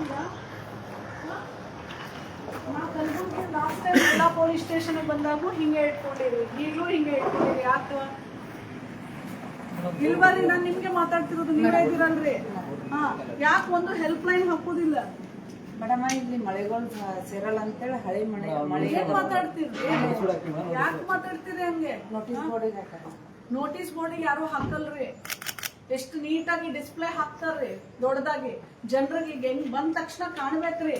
ಮಾಡ್ತೀರಾ? ನಾ Kalaburagi last time ಎಲ್ಲ ಪೊಲೀಸ್ ಸ್ಟೇಷನ್ಗೆ ಬಂದಾಗೂ ಹಿಂಗೆ ಇಟ್ಕೊಂಡಿರಿ ಈಗಲೂ ಹಿಂಗೆ ಇಟ್ಕೊಂಡಿರಿ ಯಾಕೆ ಇಲ್ವರಿ ನಾನು ನಿಮ್ಗೆ ಮಾತಾಡ್ತಿರೋದು ನೀವೇ ಇದ್ದೀರಲ್ರಿ? ಹಾ. ಯಾಕೆ ಒಂದು ಹೆಲ್ಪ್ ಲೈನ್ ಹಾಕೋದಿಲ್ಲ? ಮೇಡಮ್ ಇಲ್ಲಿ ಮಳೆಗಳು ಸೇರಲ್ಲ ಅಂತೇಳಿ ಹಳೆ ಮಳೆ ಮಳೆ ಏನ್ ಮಾತಾಡ್ತೀರಿ ಯಾಕೆ ಮಾತಾಡ್ತೀರಿ ಹಂಗೆ? ನೋಟಿಸ್ ಬೋರ್ಡಿಗೆ ನೋಟಿಸ್ ಬೋರ್ಡಿಗೆ ಯಾರು ಹಾಕಲ್ರಿ? ಎಷ್ಟು ನೀಟಾಗಿ ಡಿಸ್ಪ್ಲೇ ಹಾಕ್ತಾರ್ರಿ. ದೊಡ್ಡದಾಗಿ. ಜನರಿಗೆ ಈಗ ಹೆಂಗ್ ಬಂದ ತಕ್ಷಣ ಕಾಣ್ಬೇಕ್ರಿ.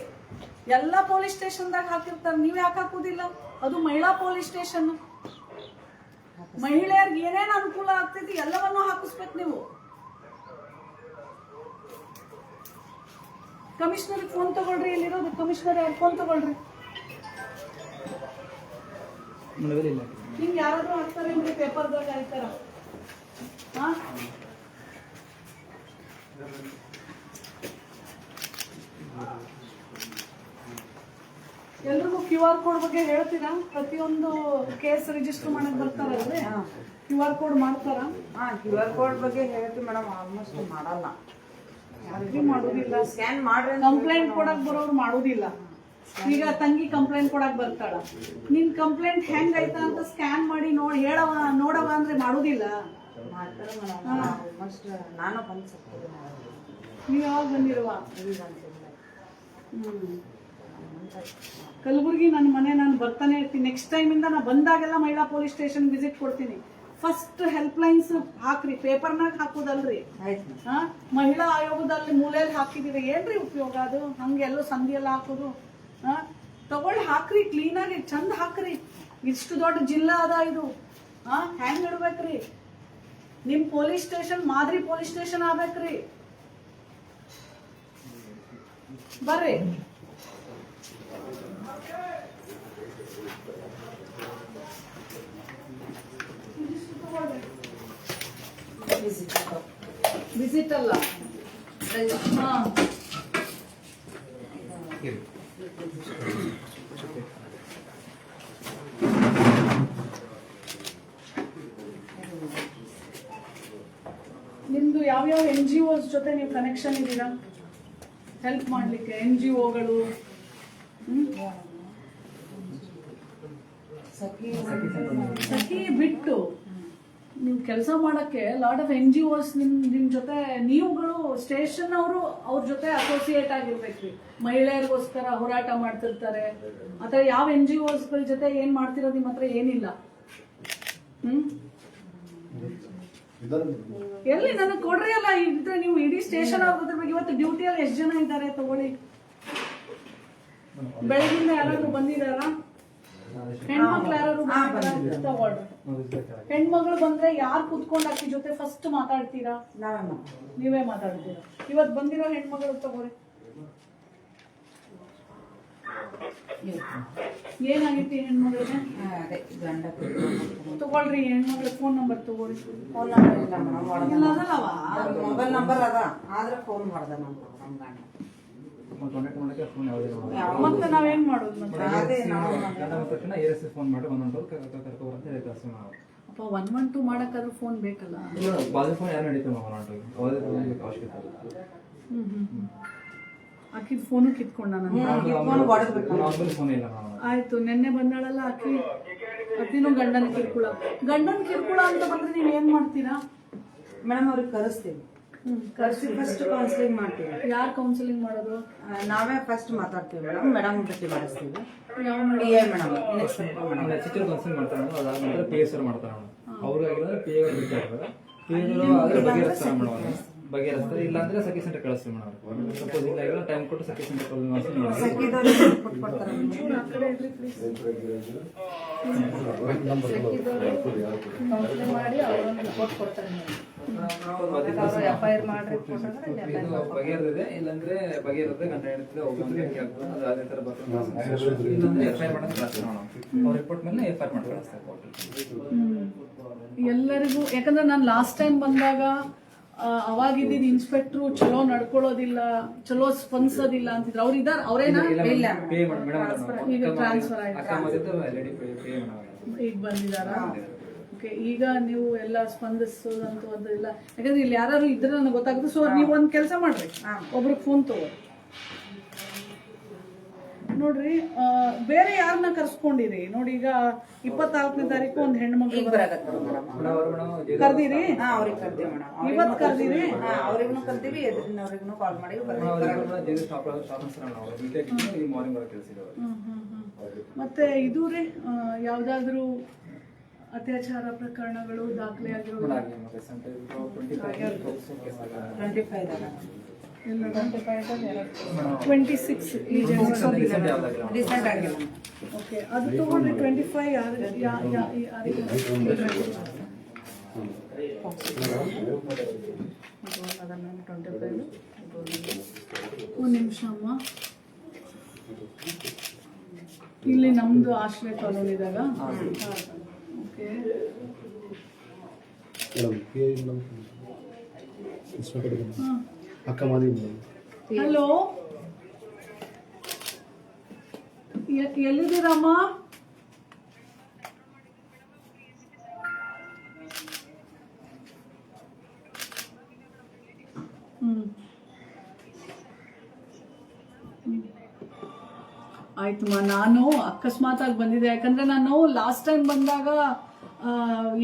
ಎಲ್ಲ ಪೊಲೀಸ್ ಸ್ಟೇಷನ್ದಾಗ ಹಾಕಿರ್ತಾರ. ನೀವ್ ಯಾಕೆ ಹಾಕುದಿಲ್ಲ? ಅದು ಮಹಿಳಾ ಪೊಲೀಸ್ ಸ್ಟೇಷನ್ ಮಹಿಳೆಯರ್ಗೆ ಏನೇನು ಅನುಕೂಲ ಆಗ್ತೈತಿ ಎಲ್ಲವನ್ನೂ ಹಾಕಿಸ್ಬೇಕು ನೀವು. ಕಮಿಷನರ್ ಫೋನ್ ತಗೊಳ್ರಿ ಇಲ್ಲಿರೋದು ಕಮಿಷನರ್ ಫೋನ್ ತಗೊಳ್ರಿ. ಹಿಂಗ್ ಯಾರಾದ್ರೂ ಹಾಕ್ತಾರೆ ಪೇಪರ್ದಾಗ ಹಾಕ್ತಾರ? ಹಾ? ಕ್ಯೂ ಆರ್ ಕೋಡ್ ಬಗ್ಗೆ ಹೇಳ್ತೀರಾ? ಪ್ರತಿಯೊಂದು ಕೇಸ್ ರಿಜಿಸ್ಟರ್ ಮಾಡಕ್ ಬರ್ತಾರಲ್ರಿ? ಕ್ಯೂ ಆರ್ ಕೋಡ್ ಮಾಡ್ತಾರ? ಹಾ ಕ್ಯೂ ಆರ್ ಕೋಡ್ ಬಗ್ಗೆ ಹೇಳ್ತೀವಿ ಮೇಡಮ್. ಆಲ್ಮೋಸ್ಟ್ ಮಾಡಲ್ಲ. ಯಾರಿಗೂ ಮಾಡೋದಿಲ್ಲ. ಸ್ಕ್ಯಾನ್ ಮಾಡ್ರೆ ಕಂಪ್ಲೇಂಟ್ ಕೊಡಕ್ ಬರೋರು ಮಾಡೋದಿಲ್ಲ. ಈಗ ತಂಗಿ ಕಂಪ್ಲೇಂಟ್ ಕೊಡಕ್ ಬರ್ತಾಳ. ನಿನ್ ಕಂಪ್ಲೇಂಟ್ ಹೆಂಗ್ ಆಯ್ತಾ ಅಂತ ಸ್ಕ್ಯಾನ್ ಮಾಡಿ ನೋಡಿ ಹೇಳವ ನೋಡವ ಅಂದ್ರೆ ಮಾಡೋದಿಲ್ಲ. ಮಾಡ್ತಾರೆ ಮೇಡಮ್. ಆಲ್ಮೋಸ್ಟ್ ನಾನು ಬಂದು ನೀವು ಯಾವಾಗ ಬಂದಿರುವ ಹ್ಮ್. ಕಲಬುರ್ಗಿ ನನ್ನ ಮನೆ ನಾನು ಬರ್ತಾನೆ ಇರ್ತೀನಿ. ನೆಕ್ಸ್ಟ್ ಟೈಮ್ ಇಂದ ನಾ ಬಂದಾಗೆಲ್ಲ ಮಹಿಳಾ ಪೊಲೀಸ್ ಸ್ಟೇಷನ್ ವಿಸಿಟ್ ಕೊಡ್ತೀನಿ. ಫಸ್ಟ್ ಹೆಲ್ಪ್ ಲೈನ್ಸ್ ಹಾಕ್ರಿ ಪೇಪರ್ನಾಗ ಹಾಕೋದಲ್ರಿ. ಮಹಿಳಾ ಆಯೋಗದಲ್ಲಿ ಮೂಲೆಯಲ್ಲಿ ಹಾಕಿದಿರಿ. ಏನ್ರಿ ಉಪಯೋಗ ಅದು? ಹಂಗೆಲ್ಲೋ ಸಂಧಿ ಎಲ್ಲ ಹಾಕೋದು. ಹಾ? ತಗೊಳ್ಳಿ ಹಾಕ್ರಿ. ಕ್ಲೀನಾಗಿ ಚಂದ ಹಾಕ್ರಿ. ಇಷ್ಟು ದೊಡ್ಡ ಜಿಲ್ಲಾ ಅದ ಇದು. ಹಾ? ಹೆಂಗ್ ಇಡ್ಬೇಕ್ರಿ? ನಿಮ್ ಪೊಲೀಸ್ ಸ್ಟೇಷನ್ ಮಾದರಿ ಪೊಲೀಸ್ ಸ್ಟೇಷನ್ ಆಗ್ಬೇಕ್ರಿ. ಬರ್ರಿ. ವಿಸಿಟ್ ಅಲ್ಲ. ಯಾವ ನಿಮ್ದು ಯಾವ್ಯಾವ ಎನ್ ಜಿ ಒಸ್ ಜೊತೆ ನೀವು ಕನೆಕ್ಷನ್ ಇದ್ದೀರಾ? ಹೆಲ್ಪ್ ಮಾಡ್ಲಿಕ್ಕೆ ಎನ್ ಜಿ ಒಗಳು ಸಖಿ ಸಖಿ ಬಿಟ್ಟು ನೀವು ಕೆಲಸ ಮಾಡಕ್ಕೆ lot of N G Os ನಿಮ್ ನಿಮ್ ಜೊತೆ ನೀವುಗಳು ಸ್ಟೇಷನ್ ಅವರು ಅವ್ರ ಜೊತೆ ಅಸೋಸಿಯೇಟ್ ಆಗಿರ್ಬೇಕ್ರಿ ಮಹಿಳೆಯರಿಗೋಸ್ಕರ ಹೋರಾಟ ಮಾಡ್ತಿರ್ತಾರೆ. ಅಥವಾ ಯಾವ ಎನ್ ಜಿ ಗಳ ಜೊತೆ ಏನ್ ಮಾಡ್ತಿರೋದು ನಿಮ್ಮ ಹತ್ರ ಏನಿಲ್ಲ? ಹ್ಮ್? ಎಲ್ಲಿ ನನಗೆ ಕೊಡ್ರಿ ಅಲ್ಲ ಇದ್ರೆ ನೀವು ಇಡೀ ಸ್ಟೇಷನ್ ಆಗೋದ್ರ ಬಗ್ಗೆ ಇವತ್ತು ಡ್ಯೂಟಿಯಲ್ಲಿ ಎಷ್ಟು ಜನ ಇದ್ದಾರೆ ತಗೊಳ್ಳಿ? ಬೆಳಗಿಂದ ಯಾರಾದ್ರೂ ಬಂದಿದಾರಾ ಹೆಣ್ಮಕ್ಳು ತಗೊಳ್ರಿ ಹೆಣ್ಮಗಳು ಬಂದ್ರೆ ಯಾರು ಕುತ್ಕೊಂಡು ಅಕ್ಕಿ ಜೊತೆ ಫಸ್ಟ್ ಮಾತಾಡ್ತೀರಾ? ನಾವೇ ನೀವೇ ಮಾತಾಡ್ತೀರಾ? ಇವತ್ ಬಂದಿರೋ ಹೆಣ್ಮಗಳು ತಗೋರಿ ಏನಾಗಿತ್ತು ಹೆಣ್ಮಗಳಿಗೆ? ತಗೊಳ್ರಿ ಹೆಣ್ಮಗಳ ಫೋನ್ ನಂಬರ್ ತಗೋರಿ ಫೋನ್ ನಂಬರ್ ಇಲ್ಲ ಮೊಬೈಲ್ ನಂಬರ್ ಅದ. ಆದ್ರೆ ಫೋನ್ ಮಾಡ್ದ ನಮ್ಗೆ ನಮ್ಮ ಗಂಡ ಕಾಂಟ್ಯಾಕ್ಟ್ ಮಾಡಕ್ಕೆ ಫೋನ್ ಯಾವುದೇ ಮತ್ತೆ ನಾವೇನ್ ಮಾಡೋದು ಮತ್ತೆ? ಅದೇ ನಾವು ಗಂಡ ಬಂದ ತಕ್ಷಣ ಎ ಫೋನ್ ಮಾಡಿ ಹೇಳಿ ನಾವು. ಅಪ್ಪ ಒನ್ ಒನ್ ಟು ಮಾಡಕ್ಕಾದ್ರೂ ಫೋನ್ ಬೇಕಲ್ಲ? ಬಾಜು ಫೋನ್ ಯಾರು ನಾವು ಯಾವುದೇ ಫೋನ್ ಅವಶ್ಯಕತೆ ಇಲ್ಲ. ಹ್ಮ್ ಹ್ಮ್ ಹ್ಮ್. ಫೋನು ಕಿತ್ಕೊಂಡ ನಾನು. ಫೋನ್ ಇಲ್ಲ ಆಯ್ತು ನಿನ್ನೆ ಬಂದಾಳಲ್ಲ ಆಕಿ ಅತ್ತಿನೂ ಗಂಡನ ಕಿರ್ಕುಳ. ಗಂಡನ ಕಿರ್ಕುಳ ಅಂತ ಬಂದ್ರೆ ನೀವ್ ಏನ್ ಮಾಡ್ತೀರಾ? ಮೇಡಮ್ ಅವ್ರಿಗೆ ಕರೆಸ್ತೀವಿ ಫಸ್ಟ್ ಕೌನ್ಸಿಲಿಂಗ್ ಮಾಡ್ತೀವಿ. ಯಾರು ಕೌನ್ಸಿಲಿಂಗ್ ಮಾಡೋದು? ನಾವೇ ಫಸ್ಟ್ ಮಾತಾಡ್ತೀವಿ ಮೇಡಮ್. ಮೇಡಮ್ ಭೇಟಿ ಮಾಡಿಸ್ತೀವಿ. ಯಾವ ಪಿ ಎ ಮೇಡಮ್. ಮಾಡ್ತಾರೆ ಅದಾದ್ಮೇಲೆ ಪಿ ಎಸ್ ಮಾಡ್ತಾರೆ ಎ ಪಿ ಎ ಬಗೆಹರಿಸ್ತಾರೆ ಮೇಡಮ್ ಬಗೆಹರಿಸ್ತಾರೆ ಇಲ್ಲ ಅಂದ್ರೆ ಸಖಿ ಸೆಂಟರ್ ಕಳಿಸ್ತೀವಿ ಮೇಡಮ್. ಸಪೋಸ್ ಇಲ್ಲ ಇಲ್ಲ ಟೈಮ್ ಕೊಟ್ಟು ಸಖಿ ಸೆಂಟರ್ ಕಳಿಸಿ ಬಗೆಹರಿದೆ ಇಲ್ಲಾಂದ್ರೆ ಬಗೆಹರಿದ್ರೆ ಗಂಡ ಹೇಳ್ತಿದೆ ಹೋಗಿ ಆಗ್ತದೆ ಅದು ಅದೇ ತರ ಬರ್ತದೆ. ಇಲ್ಲಾಂದ್ರೆ ಎಫ್ ಐ ಆರ್ ಮಾಡೋದು ಕಳಿಸ್ತೀವಿ ಮೇಡಮ್. ಅವ್ರ ರಿಪೋರ್ಟ್ ಮೇಲೆ ಎಫ್ ಐ ಆರ್ ಮಾಡಿ ಕಳಿಸ್ತಾರೆ ಎಲ್ಲರಿಗೂ ಯಾಕಂದ್ರೆ ನಾನು ಲಾಸ್ಟ್ ಟೈಮ್ ಬಂದಾಗ ಅವಾಗಿದ್ದಿದ್ ಇನ್ಸ್ಪೆಕ್ಟ್ರು ಚಲೋ ನಡ್ಕೊಳ್ಳೋದಿಲ್ಲ ಚಲೋ ಸ್ಪಂದಿಸೋದಿಲ್ಲ ಅಂತಿದ್ರು. ಅವ್ರು ಇದಾರ ಅವರೇನಾ? ಇಲ್ಲ ಈಗ ಟ್ರಾನ್ಸ್ಫರ್ ಆಯ್ತು. ಈಗ ಬಂದಿದಾರ? ಓಕೆ ಈಗ ನೀವು ಎಲ್ಲ ಸ್ಪಂದಿಸೋದಂತೂ ಅದೆಲ್ಲ ಇಲ್ಲ. ಯಾಕಂದ್ರೆ ಇಲ್ಲಿ ಯಾರು ಇದ್ರೆ ನನಗೆ ಗೊತ್ತಾಗುತ್ತೆ. ಸೊ ನೀವು ಒಂದ್ ಕೆಲಸ ಮಾಡ್ರಿ. ಒಬ್ರಿಗೆ ಫೋನ್ ತಗೋ. ನೋಡ್ರಿ ಆ, ಬೇರೆ ಯಾರನ್ನ ಕರ್ಸ್ಕೊಂಡಿರಿ? ನೋಡಿ ಈಗ ಇಪ್ಪತ್ನಾಲ್ಕನೇ ತಾರೀಕು ಒಂದ್ ಹೆಣ್ಮಕ್ಳು ಕರ್ದಿರಿ? ಇವತ್ ಕರ್ದಿರಿ? ಹಾ ಅವ್ರಿಗೂ ಕರ್ದಿವಿ ಎದುರಿನವ್ರಿಗೂ ಕಾಲ್ ಮಾಡಿ. ಮತ್ತೆ ಇದು ರೀ ಯಾವ್ದಾದ್ರು ಅತ್ಯಾಚಾರ ಪ್ರಕರಣಗಳು ದಾಖಲೆ ಆಗಿರೋ ಮೇಡಮ್ ಆಗಿ ನಮ್ಮ recent ಇದು 25 ಕೇಸ್ ಆಗಿದೆ. ಟ್ವೆಂಟಿ ಫೈವ್ ಟ್ವೆಂಟಿ ಸಿಕ್ಸ್ ಈ. ರೀಸೆಂಟ್ ಆಗಿಲ್ಲ ಓಕೆ ಅದು ತಗೊಂಡ್ರೆ ಟ್ವೆಂಟಿ ಫೈವ್ ಯಾರು ಯಾ- ಯಾ- ಟ್ವೆಂಟಿ ಫೈವ್ ಒಂದು ನಿಮಿಷ ಅಮ್ಮ. ಇಲ್ಲಿ ನಮ್ದು ಆಶ್ರಯ ಕಾಲೋನಿದಾಗ okay madam K madam inspector madam ಹಾಂ. ಮೇಡಮ್ ಹಲೋ ಎ- ಎಲ್ಲಿದ್ದೀರಮ್ಮ. ಆಯ್ತಮ್ಮ ನಾನು ಅಕಸ್ಮಾತ್ ಆಗಿ ಬಂದಿದ್ದೆ. ಯಾಕಂದ್ರೆ ನಾನು ಲಾಸ್ಟ್ ಟೈಮ್ ಬಂದಾಗ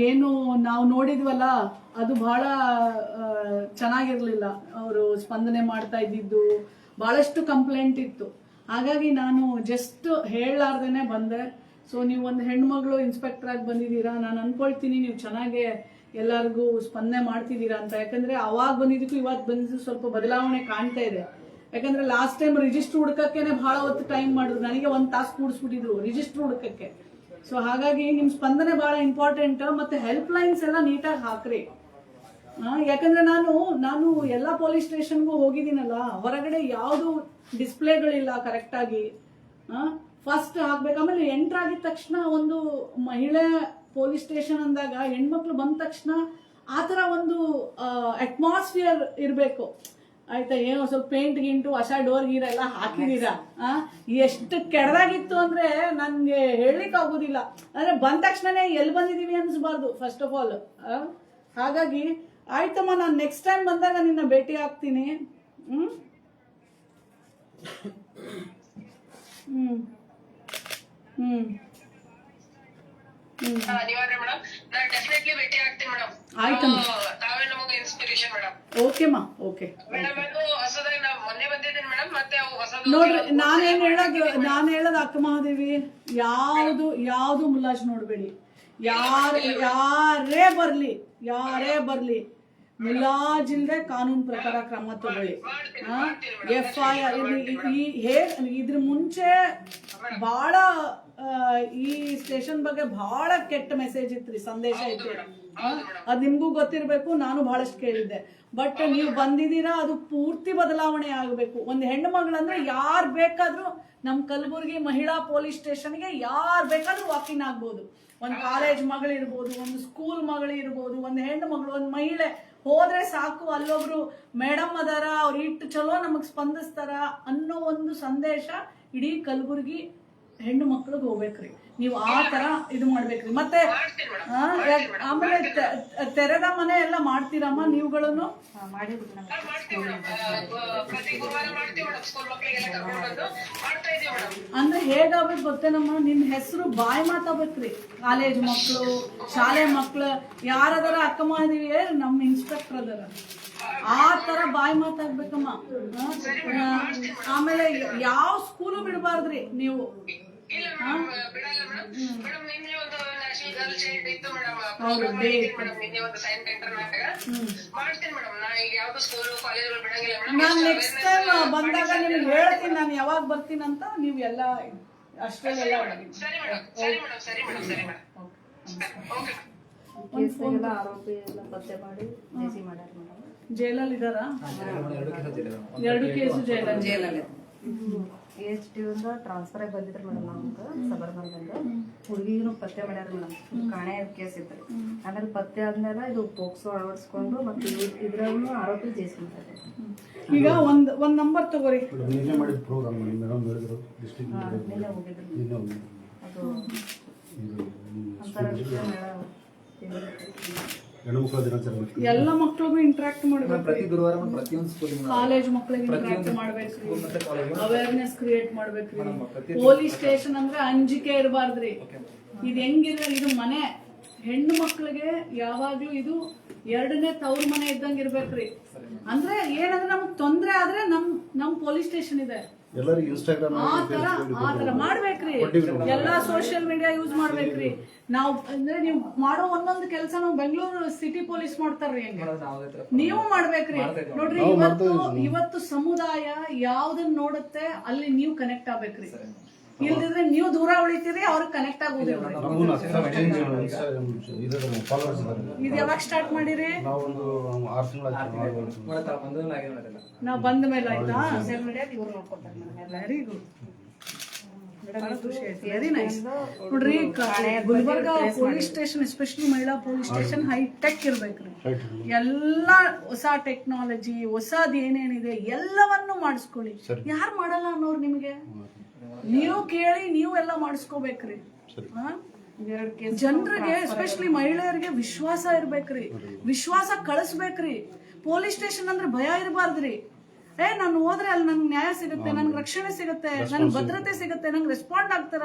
ಏನು ನಾವು ನೋಡಿದ್ವಲ್ಲ, ಅದು ಬಹಳ ಚೆನ್ನಾಗಿರ್ಲಿಲ್ಲ. ಅವರು ಸ್ಪಂದನೆ ಮಾಡ್ತಾ ಇದ್ದಿದ್ದು, ಬಹಳಷ್ಟು ಕಂಪ್ಲೇಂಟ್ ಇತ್ತು. ಹಾಗಾಗಿ ನಾನು ಜಸ್ಟ್ ಹೇಳಲಾರ್ದೇನೆ ಬಂದೆ. ಸೊ ನೀವು ಒಂದು ಹೆಣ್ಮಗಳು ಇನ್ಸ್ಪೆಕ್ಟರ್ ಆಗಿ ಬಂದಿದ್ದೀರಾ? ನಾನು ಅನ್ಕೊಳ್ತೀನಿ ನೀವು ಚೆನ್ನಾಗೆ ಎಲ್ಲರಿಗೂ ಸ್ಪಂದನೆ ಮಾಡ್ತಿದ್ದೀರಾ ಅಂತ. ಯಾಕಂದ್ರೆ ಅವಾಗ ಬಂದಿದ್ದಕ್ಕೂ ಇವಾಗ ಬಂದಿದ್ದು ಸ್ವಲ್ಪ ಬದಲಾವಣೆ ಕಾಣ್ತಾ ಇದೆ. ಯಾಕಂದ್ರೆ ಲಾಸ್ಟ್ ಟೈಮ್ ರಿಜಿಸ್ಟರ್ ಹುಡ್ಕಕ್ಕೇನೆ ಬಹಳ ಹೊತ್ತು ಟೈಮ್ ಮಾಡಿದ್ರು. ನನಗೆ ಒಂದು ತಾಸು ಕೂಡಿಸ್ಬಿಟ್ಟಿದ್ರು ರಿಜಿಸ್ಟರ್ ಹುಡ್ಕಕ್ಕೆ. ಸೊ ಹಾಗಾಗಿ ನಿಮ್ಮ ಸ್ಪಂದನೆ ಬಹಳ ಇಂಪಾರ್ಟೆಂಟ್ ಮತ್ತೆ ಹೆಲ್ಪ್ ಲೈನ್ಸ್ ಎಲ್ಲ ನೀಟಾಗಿ ಹಾಕ್ರಿ. ಯಾಕಂದ್ರೆ ನಾನು ನಾನು ಎಲ್ಲ ಪೊಲೀಸ್ ಸ್ಟೇಷನ್ಗೂ ಹೋಗಿದ್ದೀನಲ್ಲ, ಹೊರಗಡೆ ಯಾವುದು ಡಿಸ್ಪ್ಲೇಗಳಿಲ್ಲ ಕರೆಕ್ಟಾಗಿ ಫಸ್ಟ್ ಹಾಕ್ಬೇಕು, ಆಮೇಲೆ ಎಂಟ್ರ್ ಆಗಿದ ತಕ್ಷಣ ಒಂದು ಮಹಿಳೆ ಪೊಲೀಸ್ ಸ್ಟೇಷನ್ ಅಂದಾಗ, ಹೆಣ್ಮಕ್ಳು ಬಂದ ತಕ್ಷಣ ಆ ಥರ ಒಂದು ಅಟ್ಮಾಸ್ಫಿಯರ್ ಇರಬೇಕು. ಆಯ್ತಾ, ಏನೋ ಸ್ವಲ್ಪ ಪೇಂಟ್ ಗಿಂಟು, ಹೊಸ ಡೋರ್ ಗೀರ್ ಎಲ್ಲ ಹಾಕಿದೀರಾ? ಎಷ್ಟು ಕೆಡದಾಗಿತ್ತು ಅಂದ್ರೆ ನನ್ಗೆ ಹೇಳಲಿಕ್ಕೆ ಆಗುದಿಲ್ಲ. ಅಂದ್ರೆ ಬಂದ ತಕ್ಷಣನೇ ಎಲ್ಲಿ ಬಂದಿದೀವಿ ಅನ್ಸ್ಬಾರ್ದು ಫಸ್ಟ್ ಆಫ್ ಆಲ್ ಹಾಗಾಗಿ ಆಯ್ತಮ್ಮ ನಾನು ನೆಕ್ಸ್ಟ್ ಟೈಮ್ ಬಂದಾಗ ನಿನ್ನ ಭೇಟಿ ಆಗ್ತೀನಿ. ಹ್ಮ್? ಹ್ಮ್. ಹ್ಮ್. ಹ್ಮ್. ಅನಿವಾರ್ಯ ಮೇಡಮ್ ನಾನು ಡೆಫಿನೆಟ್ಲಿ ಭೇಟಿ ಆಗ್ತೀನಿ ಮೇಡಮ್ ಆಯ್ತಮ್ಮ. ತಾವೇ ನಮಗೆ ಇನ್ಸ್ಪಿರೇಷನ್ ಮೇಡಮ್ ಓಕೆಮ್ಮ ಓಕೆ ಮೇಡಮ್ ಅದು ಹೊಸದಾಗಿ ನಾವು ಮೊನ್ನೆ ಬಂದಿದ್ದೀನಿ ಮೇಡಮ್ ಮತ್ತೆ ಅವು ಹೊಸದು ನೋಡ್ರಿ ನಾನೇನ್ ಹೇಳೋದು ನಾನು ಹೇಳೋದು ಅಕ್ಕ ಮಹಾದೇವಿ ಯಾವುದು ಯಾವುದು ಮುಲಾಜ್ ನೋಡ್ಬೇಡಿ. ಯಾರ ಯಾರೇ ಬರ್ಲಿ ಯಾರೇ ಬರ್ಲಿ. ಮುಲಾಜಿಲ್ದೆ ಕಾನೂನು ಪ್ರಕಾರ ಕ್ರಮ ತಗೊಳ್ಳಿ. ಎಫ್ ಐ ಆರ್ ಈ ಹೇ ಇದ್ರ ಮುಂಚೆ ಬಹಳ ಈ ಸ್ಟೇಷನ್ ಬಗ್ಗೆ ಬಹಳ ಕೆಟ್ಟ ಮೆಸೇಜ್ ಇತ್ರಿ ಸಂದೇಶ ಇತ್ತು ಅದು ಅದ್ ನಿಮ್ಗೂ ಗೊತ್ತಿರ್ಬೇಕು ನಾನು ಬಹಳಷ್ಟು ಕೇಳಿದ್ದೆ. ಬಟ್ ನೀವು ಬಂದಿದ್ದೀರಾ ಅದು ಪೂರ್ತಿ ಬದಲಾವಣೆ ಆಗಬೇಕು. ಒಂದು ಹೆಣ್ಣು ಮಗಳಂದ್ರೆ ಯಾರು ಬೇಕಾದ್ರೂ ನಮ್ಮ ಕಲಬುರಗಿ ಮಹಿಳಾ ಪೊಲೀಸ್ ಸ್ಟೇಷನ್ಗೆ ಯಾರು ಬೇಕಾದ್ರೂ ವಾಕಿನ್ ಆಗ್ಬೋದು. ಒಂದು ಕಾಲೇಜ್ ಮಗಳಿರ್ಬೋದು ಒಂದು ಸ್ಕೂಲ್ ಮಗಳಿರ್ಬೋದು ಒಂದು ಹೆಣ್ಣು ಮಗಳು ಒಂದು ಮಹಿಳೆ. ಹೋದ್ರೆ ಸಾಕು ಅಲ್ಲೊಬ್ರು ಮೇಡಮ್ ಅದಾರ ಅವ್ರು ಇಟ್ಟು ಚಲೋ ನಮಗೆ ಸ್ಪಂದಿಸ್ತಾರ ಅನ್ನೋ ಒಂದು ಸಂದೇಶ ಇಡೀ ಕಲಬುರಗಿ ಹೆಣ್ಣು ಮಕ್ಳಿಗೆ ಹೋಗ್ಬೇಕ್ರಿ. ನೀವು ಆ ತರ ಇದು ಮಾಡ್ಬೇಕ್ರಿ. ಮತ್ತೆ ಆ, ಯಾಕ್- ಆಮೇಲೆ ತೆ- ತೆರೆದ ಮನೆ ಎಲ್ಲ ಮಾಡ್ತೀರಮ್ಮ ನೀವುಗಳನ್ನು? ಮಾಡಿದ್ವಿ ಮೇಡಮ್ ಮಾಡ್ತೀವಿ ಮೇಡಮ್. ಪ್ರತಿ ಗುರುವಾರ ಮಾಡ್ತೀವಿ ಮೇಡಮ್. ಸ್ಕೂಲ್ ಮಕ್ಕಳಿಗೆಲ್ಲ ಕರ್ಕೊಂಡು ಬಂದು ಮಾಡ್ತಾ ಇದೀವಿ ಮೇಡಮ್. ಅಂದ್ರೆ ಹೇಗಾಗ್ಬೇಕು ಗೊತ್ತೇನಮ್ಮ ನಿಮ್ ಹೆಸರು ಬಾಯಿ ಮಾತಾಗ್ಬೇಕ್ರಿ ಕಾಲೇಜ್ ಮಕ್ಳು ಶಾಲೆ ಮಕ್ಳು ಯಾರದಾರ ಅಕ್ಕ ಮಾಡಿದೀವಿ ನಮ್ಮ ಇನ್ಸ್ಪೆಕ್ಟರ್ ಅದರ. ಆ ತರ ಬಾಯಿ ಮಾತಾಗ್ಬೇಕಮ್ಮ ಆ, ಆಮೇಲೆ ಯಾವ ಸ್ಕೂಲು ಬಿಡಬಾರ್ದ್ರಿ ನೀವು? ಹೌದು, ನಾನ್ ನೆಕ್ಸ್ಟ್ ಟೈಮ್ ಬಂದಾಗ ನಿಮ್ಗೆ ಹೇಳ್ತೀನಿ ನಾನು ಯಾವಾಗ ಬರ್ತೀನಂತ ನೀವು ಎಲ್ಲ ಅಷ್ಟೇ ಸರಿ ಮೇಡಮ್ ಸರಿ ಮೇಡಮ್ ಸರಿ ಮೇಡಮ್ ಸರಿ ಮೇಡಮ್. ಓಕೆ ಕೇಸ್ದಾಗೆಲ್ಲ ಆರೋಪಿ ಎಲ್ಲ ಪತ್ತೆ ಮಾಡಿ ಜೇಸಿ ಮಾಡ್ಯಾರ ಮೇಡಮ್. ಜೈಲಲ್ಲಿ ಇದಾರ ಎರಡು ಕೇಸು ಜೈಲಲ್ಲಿ. ಜೈಲಲ್ಲಿ. ಜೈಲಲ್ಲಿ ಎಚ್ ಟಿ ಇಂದ ಟ್ರಾನ್ಸ್ಫರ್ ಆಗಿ ಬಂದಿದ್ರು ಮೇಡಮ್ ನಮ್ಗೆ ಸಬರ್ಬಂದಿಂದ ಹುಡುಗಿಗೂ ಪತ್ತೆ ಮಾಡ್ಯಾರ ಮೇಡಮ್ ಕಾಣೆ ಕೇಸ್ ಇತ್ತು. ಆಮೇಲೆ ಪತ್ತೆ ಆದ್ಮೇಲೆ ಇದು ಪೋಕ್ಸೋ ಅಳವಡಿಸ್ಕೊಂಡು ಮತ್ತೆ ಇದ್ರಾಗೂ ಆರೋಪಿ ಜೇಸಿ ಮಾಡ್ಯಾರ ಈಗ ಒಂದು ಒಂದು ನಂಬರ್ ತಗೋರಿ. ನಿನ್ನೆ ಮಾಡಿದ ಪ್ರೋಗ್ರಾಮ್ ಮೇಡಮ್ ಹೇಳಿದ್ರು ಡಿಸ್ಟ್ರಿಕ್ಟ್ ನಿನ್ನೆ ಹೋಗಿದ್ರು. ನಿನ್ನೆ ಹೋಗಿದ್ರು. ಅದು ಇದು ಅಂತಾರಾಷ್ಟ್ರೀಯ ಮೇಳ ಹೆಣ್ಣುಮಕ್ಕಳ ದಿನಾಚರಣೆ ಎಲ್ಲ ಮಕ್ಕಳಿಗೂ ಇಂಟ್ರಾಕ್ಟ್ ಮಾಡ್ಬೇಕು. ಪ್ರತಿ ಗುರುವಾರ ಪ್ರತಿಯೊಂದು ಸ್ಕೂಲಿಗೆ ಕಾಲೇಜ್ ಮಕ್ಳಿಗೆ ಇಂಟ್ರಾಕ್ಟ್ ಮಾಡಬೇಕು ಮಾಡ್ಬೇಕ್ರಿ ಸ್ಕೂಲ್ ಮತ್ತೆ ಕಾಲೇಜ್ ಅವೇರ್ನೆಸ್ ಕ್ರಿಯೇಟ್ ಮಾಡ್ಬೇಕ್ರಿ ಮೇಡಮ್, ಪ್ರತಿ- ಪೊಲೀಸ್ ಸ್ಟೇಷನ್ ಅಂದ್ರೆ ಅಂಜಿಕೆ ಇರಬಾರ್ದ್ರಿ ಇದು ಹೆಂಗಿದೆ ಇದು ಮನೆ. ಹೆಣ್ಣು ಮಕ್ಕಳಿಗೆ ಯಾವಾಗ್ಲೂ ಇದು ಎರಡನೇ ತವ್ರ ಮನೆ ಇದ್ದಂಗೆ ಇರ್ಬೇಕ್ರಿ ಅಂದ್ರೆ ಏನಂದ್ರೆ ನಮ್ಗ್ ತೊಂದ್ರೆ ಆದ್ರೆ ನಮ್ ನಮ್ ಪೊಲೀಸ್ ಸ್ಟೇಷನ್ ಇದೆ. ಎಲ್ಲರಿಗೂ ಇನ್ಸ್ಟಾಗ್ರಾಮ್ ಆ ತರ ಆ ತರ ಮಾಡ್ಬೇಕ್ರಿ. ಎಲ್ಲಾ ಸೋಷಿಯಲ್ ಮೀಡಿಯಾ ಯೂಸ್ ಮಾಡ್ಬೇಕ್ರಿ. ನಾವು ಅಂದ್ರೆ ನೀವು ಮಾಡೋ ಒಂದೊಂದು ಕೆಲಸ ನಾವು ಬೆಂಗಳೂರು ಸಿಟಿ ಪೊಲೀಸ್ ಮಾಡ್ತಾರ್ರಿ ಹೆಂಗ? ನೀವು ಮಾಡ್ಬೇಕ್ರಿ. ನೋಡ್ರಿ ಇವತ್ತು ಇವತ್ತು ಸಮುದಾಯ ಯಾವ್ದನ್ನ ನೋಡುತ್ತೆ ಅಲ್ಲಿ ನೀವು ಕನೆಕ್ಟ್ ಆಗ್ಬೇಕ್ರಿ. ಇಲ್ದಿದ್ರೆ ನೀವು ದೂರ ಉಳಿತೀರಿ ಅವ್ರಿಗೆ ಕನೆಕ್ಟ್ ಆಗುದಿಲ್ಲ ಇದು ಯಾವಾಗ ಸ್ಟಾರ್ಟ್ ಮಾಡಿರಿ? ನಾವು ಬಂದ ಮೇಲೆ ಆಯ್ತಾ? ವೆರಿ ಗುಡ್ ವೆರಿ ನೈಸ್ ನೋಡ್ರಿ ಗುಲ್ಬರ್ಗ ಪೊಲೀಸ್ ಸ್ಟೇಷನ್ ಎಸ್ಪೆಷಲಿ ಮಹಿಳಾ ಪೊಲೀಸ್ ಸ್ಟೇಷನ್ ಹೈಟೆಕ್ ಇರ್ಬೇಕ್ರಿ. ಎಲ್ಲ ಹೊಸ ಟೆಕ್ನಾಲಜಿ ಹೊಸದ್ ಏನೇನಿದೆ ಎಲ್ಲವನ್ನು ಮಾಡಿಸ್ಕೊಳ್ಳಿ. ಯಾರು ಮಾಡಲ್ಲ ಅನ್ನೋರು ನಿಮ್ಗೆ? ನೀವು ಕೇಳಿ ನೀವು ಎಲ್ಲ ಮಾಡಿಸ್ಕೋಬೇಕ್ರಿ ಹಾ? ಜನರಿಗೆ ಎಸ್ಪೆಷಲಿ ಮಹಿಳೆಯರಿಗೆ ವಿಶ್ವಾಸ ಇರ್ಬೇಕ್ರಿ. ವಿಶ್ವಾಸ ಕಳಿಸ್ಬೇಕ್ರಿ. ಪೊಲೀಸ್ ಸ್ಟೇಷನ್ ಅಂದ್ರೆ ಭಯ ಇರಬಾರ್ದ್ರಿ. ಏ ನಾನು ಹೋದ್ರೆ ಅಲ್ಲಿ ನನ್ಗೆ ನ್ಯಾಯ ಸಿಗುತ್ತೆ ನನ್ಗೆ ರಕ್ಷಣೆ ಸಿಗುತ್ತೆ ನನ್ಗೆ ಭದ್ರತೆ ಸಿಗುತ್ತೆ ನಂಗೆ ರೆಸ್ಪಾಂಡ್ ಆಗ್ತಾರ.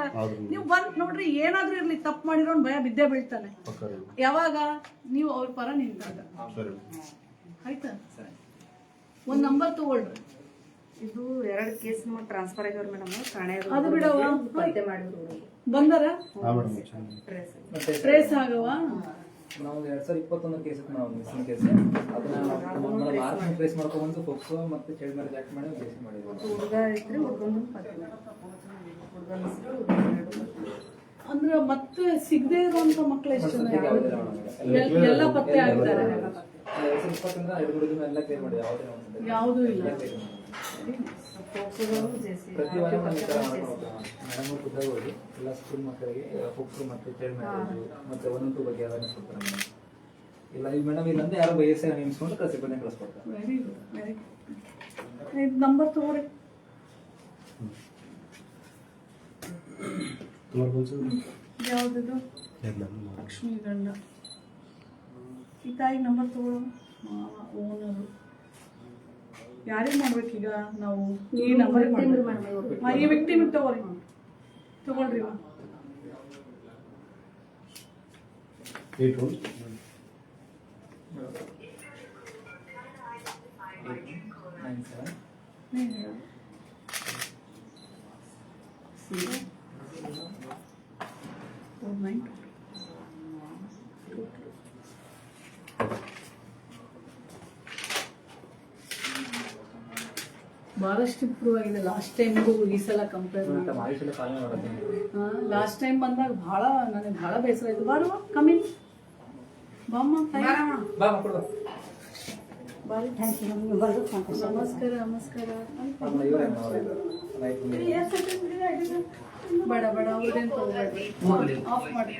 ನೀವು ಬಂದ್ ನೋಡ್ರಿ ಏನಾದ್ರೂ ಇರ್ಲಿ ತಪ್ಪು ಮಾಡಿರೋನ್ ಭಯ ಬಿದ್ದೇ ಬೀಳ್ತಾನೆ. ಯಾವಾಗ? ನೀವು ಅವ್ರ ಪರ ನಿಂತಾಗ. ಸರಿ. ಆಯ್ತಾ? ಒಂದ್ ನಂಬರ್ ತಗೊಳ್ರಿ. ಇದು ಎರಡು ಕೇಸ್ ನೋಡಿ ಟ್ರಾನ್ಸ್ಫರ್ ಆಗ್ಯಾವ ಮೇಡಮ್ ಠಾಣೆ ಅದು ಬಿಡವ್ವ. ಪತ್ತೆ ಮಾಡಿದ್ರು ಬಂದಾರ? ಟ್ರೇಸ್ ಮತ್ತೆ ಟ್ರೇಸ್ ಆಗವ? ನಾವು ಎರಡ್ ಸಾವಿರದ ಇಪ್ಪತ್ತೊಂದು ಕೇಸ್ ಇತ್ತು ನಾವು ಮಿಸ್ಸಿಂಗ್ ಕೇಸ್ ಅದನ್ನ ಮಾರ್ಕ್ ಟ್ರೇಸ್ ಮಾಡ್ಕೊಂಡ್ಬಂದು ಫೋಕ್ಸೋ ಮತ್ತೆ ಚೈಲ್ಡ್ ಮ್ಯಾರೇಜ್ ಆಕ್ಟ್ ಮಾಡಿ ಕೇಸ್ ಮಾಡಿದ್ವಿ. ಹುಡುಗ ಐತ್ರಿ ಹುಡುಗಂದು ಪತ್ತೆ ಹುಡುಗನ ಹೆಸರು ಅಂದ್ರೆ ಮತ್ತೆ ಸಿಗದೆ ಇರುವಂತ ಮಕ್ಳು ಎಷ್ಟು ಜನ ಎಲ್- ಎಲ್ಲ ಪತ್ತೆ ಆಗ್ತಾರೆ ಎರಡ್ ಸಾವಿರದ ಇಪ್ಪತ್ತರಿಂದ ಐದು ಹುಡುಗನ ಎಲ್ಲ ಕ್ಲಿಯರ್ ಮಾಡಿದ್ವಿ ಯಾವುದೇ ಯಾವುದೂ ಇಲ್ಲ. ಪ್ರತಿವಾರ ಈ ಥರ ಎಲ್ಲ ಸ್ಕೂಲ್ ಮಕ್ಕಳಿಗೆ ಹುಕ್ಕು ಮತ್ತು ಮತ್ತೆ ಒಂದೊಂದು ಬಗ್ಗೆ ಇಲ್ಲ ಮೇಡಮ್ ಯಾರು ಬನ್ನಿ ನಂಬರ್ ಯಾವುದಿದು ಗಂಡ. ಈ ತಾಯಿ ನಂಬರ್ ತಗೊಳ್ಳೋಣ ಓನರು ಯಾರಿಗೆ ಮಾಡ್ಬೇಕೀಗ ನಾವು ಈ ನಂಬರ್ ಈ ವಿಕ್ಟಿಮ್ ತಗೋರಿ ತಗೊಳ್ರಿ ಇವ. ಏಟ್ ಒನ್ ನೈನ್ ಸೆವೆನ್ ನೀನ್ ಹೇಳು. Zero. Four nine ಬಹಳಷ್ಟು ಇಂಪ್ರೂವ್ ಆಗಿದೆ ಲಾಸ್ಟ್ ಟೈಮ್ಗೂ ಈ ಸಲ ಕಂಪೇರ್ ಲಾಸ್ಟ್ ಟೈಮ್ ಬಂದಾಗ ಬಹಳ ನನಗೆ ಬಹಳ ಬೇಸರ ಆಯ್ತು. ಬಾರುವ ಕಮಿನ್ ಬಾಮ್ಮ ಮಕ್ಕಳು ಬಾ ಬಾರಿ ನಮಸ್ಕಾರ ನಮಸ್ಕಾರ. ಬೇಡ ಬೇಡ ತಗೋಬೇಡ್ರಿ ಆಫ್ ಮಾಡಿ.